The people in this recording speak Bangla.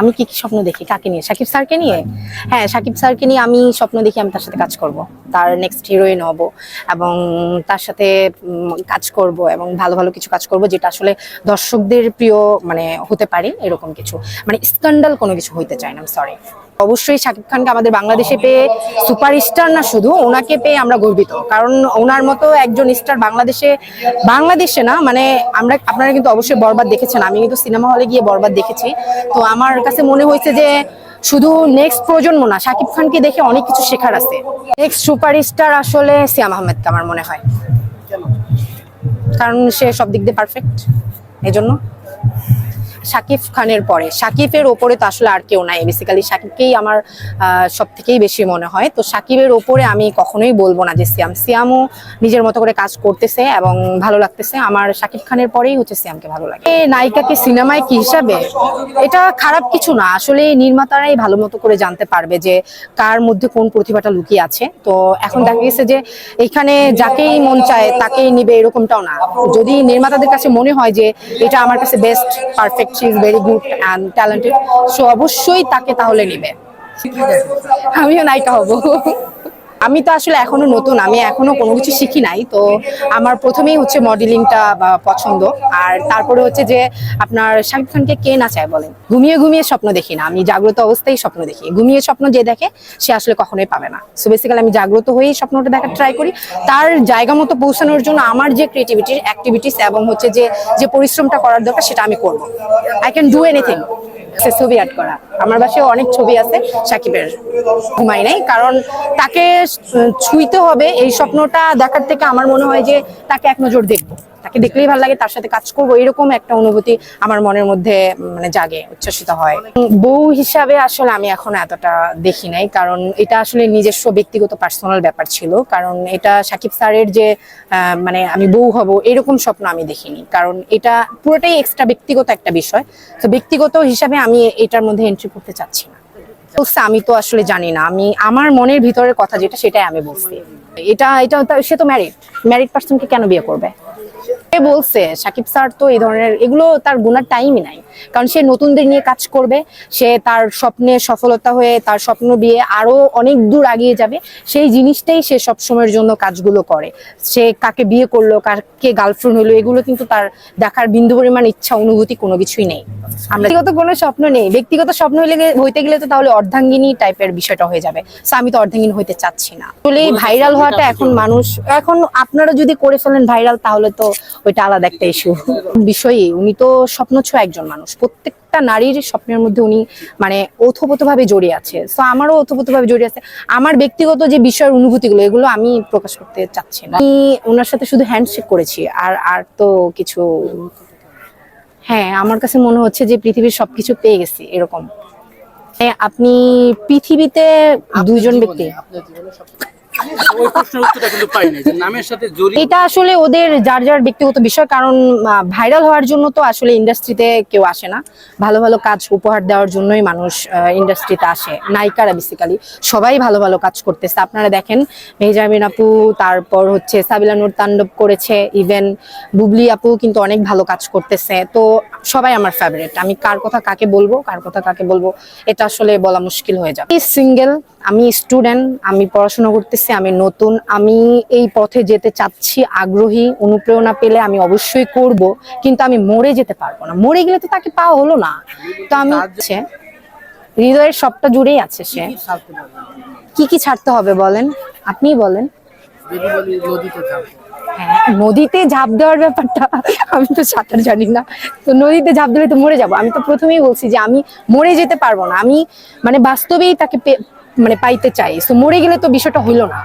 আমি কি কি স্বপ্ন দেখি? কাকে নিয়ে? সাকিব স্যারকে নিয়ে? হ্যাঁ। সাকিব স্যারকে নিয়ে আমি স্বপ্ন দেখি আমি তার সাথে কাজ করব। তার নেক্সট হিরোইন হব এবং তার সাথে কাজ করব এবং ভালো ভালো কিছু কাজ করব যেটা আসলে দর্শকদের প্রিয় মানে হতে পারে এরকম কিছু। মানে স্ক্যান্ডাল কোনো কিছু হইতে চাই না সরি অবশ্যই শাকিব খানকে আমাদের বাংলাদেশে পেয়ে সুপার স্টার না শুধু ওনাকে পেয়ে আমরা গর্বিত। কারণ ওনার মতো একজন স্টার বাংলাদেশে বাংলাদেশে না মানে আমরা আপনারা কিন্তু অবশ্যই বরবাদ দেখেছেন আমি কিন্তু সিনেমা হলে গিয়ে বরবাদ দেখেছি। তো আমার কাছে মনে হয়েছে যে শুধু নেক্সট প্রজন্ম না, শাকিব খানকে দেখে অনেক কিছু শেখার আছে। নেক্সট সুপারস্টার আসলে সিয়াম আহমেদকে আমার মনে হয়। কারণ সে সব দিক দিয়ে পারফেক্ট এজন্য। জন্য শাকিব খানের পরে। শাকিবের ওপরে তো আসলে আর কেউ নাই বেসিক্যালি শাকিবকেই আমার সব থেকেই বেশি মনে হয়। তো শাকিবের ওপরে আমি কখনোই বলব না যে সিয়াম। সিয়ামও নিজের মতো করে কাজ করতেছে এবং ভালো লাগতেছে। আমার শাকিব খানের পরেই হচ্ছে সিয়ামকে ভালো লাগে। নায়িকাকে সিনেমায় কি হিসাবে? এটা খারাপ কিছু না। আসলে নির্মাতারাই ভালো মতো করে জানতে পারবে যে কার মধ্যে কোন প্রতিভাটা লুকিয়ে আছে। তো এখন দেখা গেছে যে এখানে যাকেই মন চায় তাকেই নিবে এরকমটাও না। যদি নির্মাতাদের কাছে মনে হয় যে এটা আমার কাছে best perfect she is very good and talented so অবশ্যই তাকে তাহলে নেবে। আমিও নায়িকা হব। আমি তো আসলে এখনও নতুন, আমি এখনও কোনো কিছু শিখি নাই। তো আমার প্রথমেই হচ্ছে মডেলিংটা পছন্দ। আর তারপরে হচ্ছে যে আপনার শাকিব খানকে কে না চায় বলেন? ঘুমিয়ে ঘুমিয়ে স্বপ্ন দেখি না, আমি জাগ্রত অবস্থায় স্বপ্ন দেখি। ঘুমিয়ে স্বপ্ন যে দেখে, সে আসলে কখনোই পাবে না। সো বেসিক্যালি আমি জাগ্রত হয়েই স্বপ্নটা দেখার ট্রাই করি। তার জায়গা মতো পৌঁছানোর জন্য আমার যে ক্রিয়েটিভিটির অ্যাক্টিভিটিস এবং হচ্ছে যে যে পরিশ্রমটা করার দরকার, সেটা আমি করব। আই ক্যান ডু এনিথিং সে ছবি আর্ট করা। আমার বাসায় অনেক ছবি আছে সাকিবের। ঘুমাই নাই। কারণ তাকে ছুঁইতে হবে। এই স্বপ্নটা দেখার থেকে আমার মনে হয় যে তাকে এক নজর দেখব। তাকে দেখলেই ভালো লাগে, তার সাথে কাজ করব, এরকম একটা অনুভূতি আমার মনের মধ্যে মানে জাগে, উচ্ছ্বসিত হয়। বউ হিসাবে আসলে আমি এখন এতটা দেখি নাই, কারণ এটা আসলে নিজস্ব ব্যক্তিগত পার্সোনাল ব্যাপার ছিল, কারণ এটা সাকিব স্যারের যে মানে আমি বউ হব, এরকম স্বপ্ন আমি দেখিনি, কারণ এটা পুরোটাই এক্সট্রা ব্যক্তিগত একটা বিষয়। তো ব্যক্তিগত হিসাবে আমি এটার মধ্যে এন্ট্রি করতে চাচ্ছি না। আমি তো আসলে জানি না। আমি, আমার মনের ভিতরের কথা যেটা, সেটাই আমি বলছি। এটা এটা সে তো ম্যারিড ম্যারিড পার্সনকে কেন বিয়ে করবে? বলছে সাকিব স্যার তো এই ধরনের এগুলো তার গুনার টাইমই নাই। কারণ সে নতুনদের নিয়ে কাজ করবে সে তার স্বপ্নে সফলতা হয়ে তার স্বপ্ন দিয়ে আরও অনেক দূর আগিয়ে যাবে সেই জিনিসটাই সে সব সময়ের জন্য কাজগুলো করে। সে কাকে বিয়ে করল কাকে গার্লফ্রেন্ড হলো এগুলো কিন্তু তার দেখার বিন্দু পরিমাণ ইচ্ছা অনুভূতি কোনো কিছুই নেই। আমরা ব্যক্তিগত কোনো স্বপ্ন নেই। ব্যক্তিগত স্বপ্ন হইলে হইতে গেলে তো তাহলে অর্ধাঙ্গিনী টাইপের বিষয়টা হয়ে যাবে। আমি তো অর্ধাঙ্গিনী হইতে চাচ্ছি না। আসলে ভাইরাল হওয়াটা এখন মানুষ এখন আপনারা যদি করে ফেলেন ভাইরাল তাহলে তো ওইটা আলাদা একটা ইস্যু বিষয়ে উনি তো স্বপ্নছোয়া একজন মানুষ। প্রত্যেকটা নারীর স্বপ্নের মধ্যে উনি মানে ওতপ্রোতভাবে জড়িয়ে আছে। তো আমারও ওতপ্রোতভাবে জড়িয়ে আছে। আমার ব্যক্তিগত যে বিষয়ের অনুভূতিগুলো এগুলো আমি প্রকাশ করতে চাচ্ছি না। আমি ওনার সাথে শুধু হ্যান্ডশেক করেছি আর আর তো কিছু হ্যাঁ আমার কাছে মনে হচ্ছে যে পৃথিবীর সবকিছু পেয়ে গেছি এরকম। এ, আপনি পৃথিবীতে দুইজন ব্যক্তি? আপনার জীবনে সবচেয়ে- এটা আসলে ওদের যার যার ব্যক্তিগত বিষয়, কারণ ভাইরাল হওয়ার জন্য তো আসলে ইন্ডাস্ট্রিতে কেউ আসে না। ভালো ভালো কাজ উপহার দেওয়ার জন্যই মানুষ ইন্ডাস্ট্রিতে আসে। নায়িকারা বেসিক্যালি সবাই ভালো ভালো কাজ করতেছে। আপনারা দেখেন, মেহজামিন আপু, তারপর হচ্ছে সাবিলা নূর তাণ্ডব করেছে ইভেন বুবলি আপু কিন্তু অনেক ভালো কাজ করতেছে। তো সবাই আমার ফেভারিট আমি কার কথা কাকে বলব, কার কথা কাকে বলব, এটা আসলে বলা মুশকিল হয়ে যাবে। সিঙ্গেল আমি স্টুডেন্ট আমি পড়াশোনা করতেছি। আমি নতুন আমি এই পথে যেতে চাচ্ছি আগ্রহী অনুপ্রেরণা পেলে আমি অবশ্যই করব কিন্তু আমি মরে যেতে পারব না। মরে গেলে তো তাকে পাওয়া হলো না। তো আমি হচ্ছে হৃদয়ের সবটা জুড়েই আছে সে। কি কি ছাড়তে হবে? বলেন? আপনিই বলেন। হ্যাঁ নদীতে ঝাঁপ দেওয়ার ব্যাপারটা আমি তো সাঁতার জানি না। তো নদীতে ঝাঁপ দিলে তো মরে যাব। আমি তো প্রথমেই বলছি যে আমি মরে যেতে পারব না। আমি মানে বাস্তবেই তাকে মানে পাইতে চাই। তো মরে গেলে তো বিষয়টা হইল না।